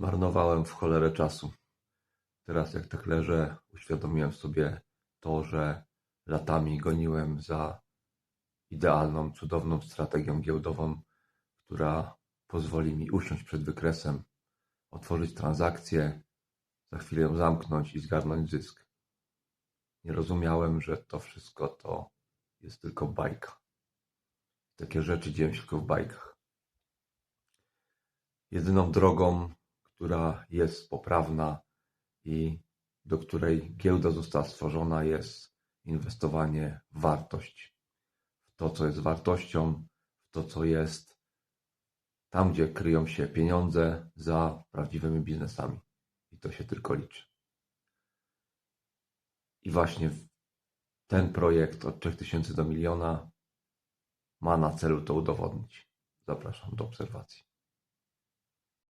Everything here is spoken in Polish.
Zmarnowałem w cholerę czasu. Teraz jak tak leżę, uświadomiłem sobie to, że latami goniłem za idealną, cudowną strategią giełdową, która pozwoli mi usiąść przed wykresem, otworzyć transakcję, za chwilę ją zamknąć i zgarnąć zysk. Nie rozumiałem, że to wszystko to jest tylko bajka. Takie rzeczy dzieją się tylko w bajkach. Jedyną drogą, która jest poprawna i do której giełda została stworzona, jest inwestowanie w wartość. W to, co jest wartością, w to, co jest tam, gdzie kryją się pieniądze za prawdziwymi biznesami. I to się tylko liczy. I właśnie ten projekt od 3000 do miliona ma na celu to udowodnić. Zapraszam do obserwacji.